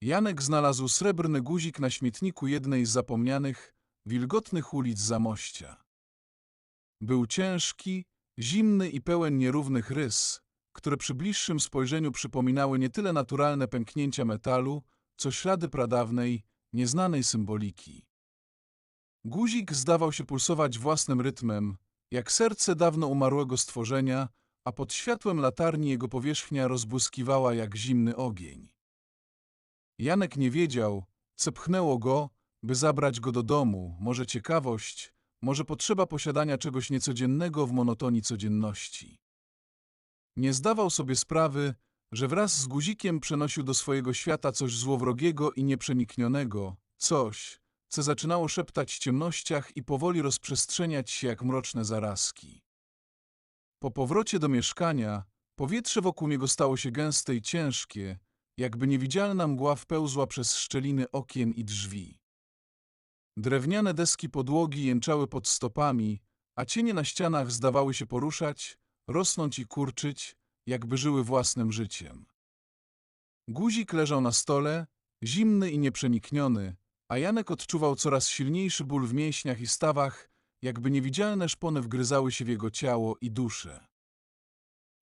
Janek znalazł srebrny guzik na śmietniku jednej z zapomnianych, wilgotnych ulic Zamościa. Był ciężki, zimny i pełen nierównych rys, które przy bliższym spojrzeniu przypominały nie tyle naturalne pęknięcia metalu, co ślady pradawnej, nieznanej symboliki. Guzik zdawał się pulsować własnym rytmem, jak serce dawno umarłego stworzenia, a pod światłem latarni jego powierzchnia rozbłyskiwała jak zimny ogień. Janek nie wiedział, co pchnęło go, by zabrać go do domu, może ciekawość, może potrzeba posiadania czegoś niecodziennego w monotonii codzienności. Nie zdawał sobie sprawy, że wraz z guzikiem przenosił do swojego świata coś złowrogiego i nieprzeniknionego, coś, co zaczynało szeptać w ciemnościach i powoli rozprzestrzeniać się jak mroczne zarazki. Po powrocie do mieszkania powietrze wokół niego stało się gęste i ciężkie, jakby niewidzialna mgła wpełzła przez szczeliny okien i drzwi. Drewniane deski podłogi jęczały pod stopami, a cienie na ścianach zdawały się poruszać, rosnąć i kurczyć, jakby żyły własnym życiem. Guzik leżał na stole, zimny i nieprzenikniony, a Janek odczuwał coraz silniejszy ból w mięśniach i stawach, jakby niewidzialne szpony wgryzały się w jego ciało i duszę.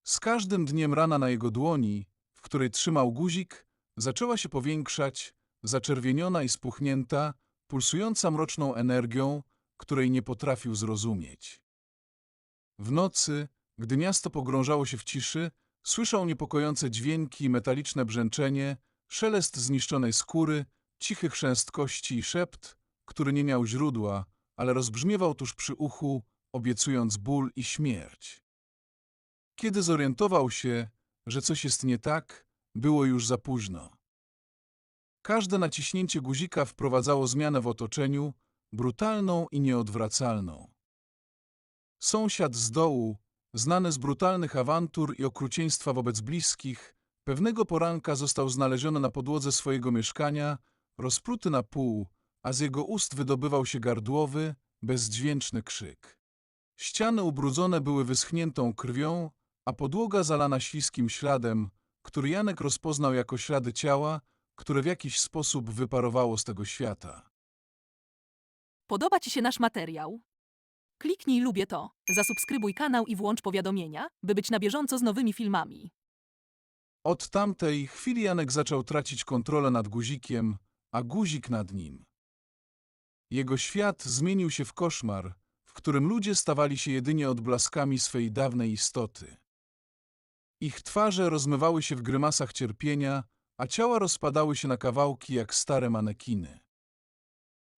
Z każdym dniem rana na jego dłoni, której trzymał guzik, zaczęła się powiększać, zaczerwieniona i spuchnięta, pulsująca mroczną energią, której nie potrafił zrozumieć. W nocy, gdy miasto pogrążało się w ciszy, słyszał niepokojące dźwięki, metaliczne brzęczenie, szelest zniszczonej skóry, cichy chrzęst kości i szept, który nie miał źródła, ale rozbrzmiewał tuż przy uchu, obiecując ból i śmierć. Kiedy zorientował się, że coś jest nie tak, było już za późno. Każde naciśnięcie guzika wprowadzało zmianę w otoczeniu, brutalną i nieodwracalną. Sąsiad z dołu, znany z brutalnych awantur i okrucieństwa wobec bliskich, pewnego poranka został znaleziony na podłodze swojego mieszkania, rozpruty na pół, a z jego ust wydobywał się gardłowy, bezdźwięczny krzyk. Ściany ubrudzone były wyschniętą krwią, a podłoga zalana śliskim śladem, który Janek rozpoznał jako ślady ciała, które w jakiś sposób wyparowało z tego świata. Podoba Ci się nasz materiał? Kliknij lubię to, zasubskrybuj kanał i włącz powiadomienia, by być na bieżąco z nowymi filmami. Od tamtej chwili Janek zaczął tracić kontrolę nad guzikiem, a guzik nad nim. Jego świat zmienił się w koszmar, w którym ludzie stawali się jedynie odblaskami swej dawnej istoty. Ich twarze rozmywały się w grymasach cierpienia, a ciała rozpadały się na kawałki jak stare manekiny.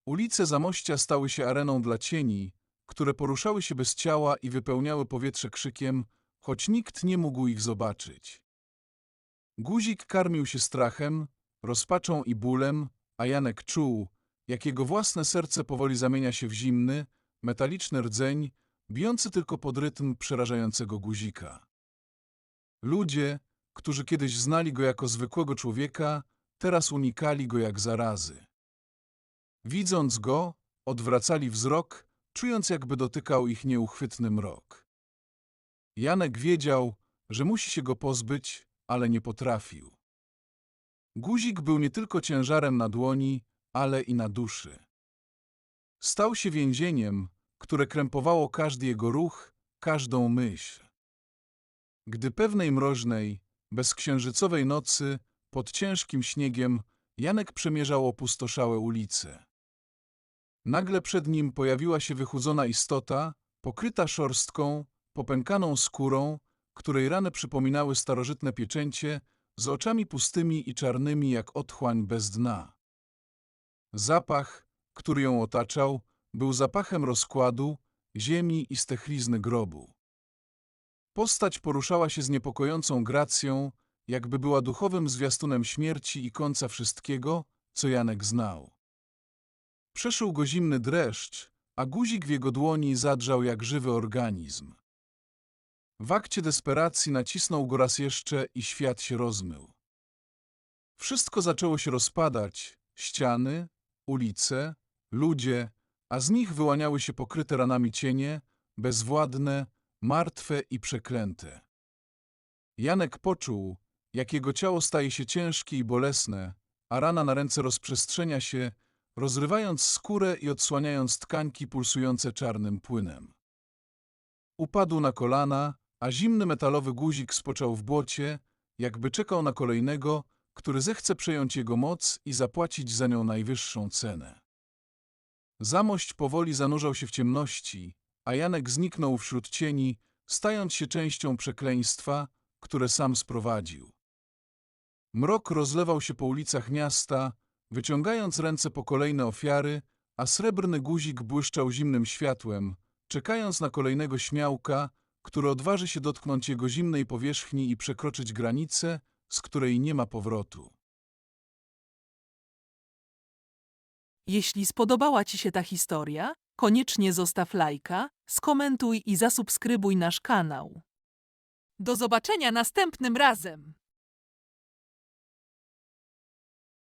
Ulice Zamościa stały się areną dla cieni, które poruszały się bez ciała i wypełniały powietrze krzykiem, choć nikt nie mógł ich zobaczyć. Guzik karmił się strachem, rozpaczą i bólem, a Janek czuł, jak jego własne serce powoli zamienia się w zimny, metaliczny rdzeń, bijący tylko pod rytm przerażającego guzika. Ludzie, którzy kiedyś znali go jako zwykłego człowieka, teraz unikali go jak zarazy. Widząc go, odwracali wzrok, czując jakby dotykał ich nieuchwytny mrok. Janek wiedział, że musi się go pozbyć, ale nie potrafił. Guzik był nie tylko ciężarem na dłoni, ale i na duszy. Stał się więzieniem, które krępowało każdy jego ruch, każdą myśl. Gdy pewnej mroźnej, bezksiężycowej nocy, pod ciężkim śniegiem, Janek przemierzał opustoszałe ulice. Nagle przed nim pojawiła się wychudzona istota, pokryta szorstką, popękaną skórą, której rany przypominały starożytne pieczęcie, z oczami pustymi i czarnymi jak otchłań bez dna. Zapach, który ją otaczał, był zapachem rozkładu, ziemi i stechlizny grobu. Postać poruszała się z niepokojącą gracją, jakby była duchowym zwiastunem śmierci i końca wszystkiego, co Janek znał. Przeszył go zimny dreszcz, a guzik w jego dłoni zadrzał jak żywy organizm. W akcie desperacji nacisnął go raz jeszcze i świat się rozmył. Wszystko zaczęło się rozpadać, ściany, ulice, ludzie, a z nich wyłaniały się pokryte ranami cienie, bezwładne, martwe i przeklęte. Janek poczuł, jak jego ciało staje się ciężkie i bolesne, a rana na ręce rozprzestrzenia się, rozrywając skórę i odsłaniając tkanki pulsujące czarnym płynem. Upadł na kolana, a zimny metalowy guzik spoczał w błocie, jakby czekał na kolejnego, który zechce przejąć jego moc i zapłacić za nią najwyższą cenę. Zamość powoli zanurzał się w ciemności, a Janek zniknął wśród cieni, stając się częścią przekleństwa, które sam sprowadził. Mrok rozlewał się po ulicach miasta, wyciągając ręce po kolejne ofiary, a srebrny guzik błyszczał zimnym światłem, czekając na kolejnego śmiałka, który odważy się dotknąć jego zimnej powierzchni i przekroczyć granicę, z której nie ma powrotu. Jeśli spodobała Ci się ta historia, koniecznie zostaw lajka, skomentuj i zasubskrybuj nasz kanał. Do zobaczenia następnym razem!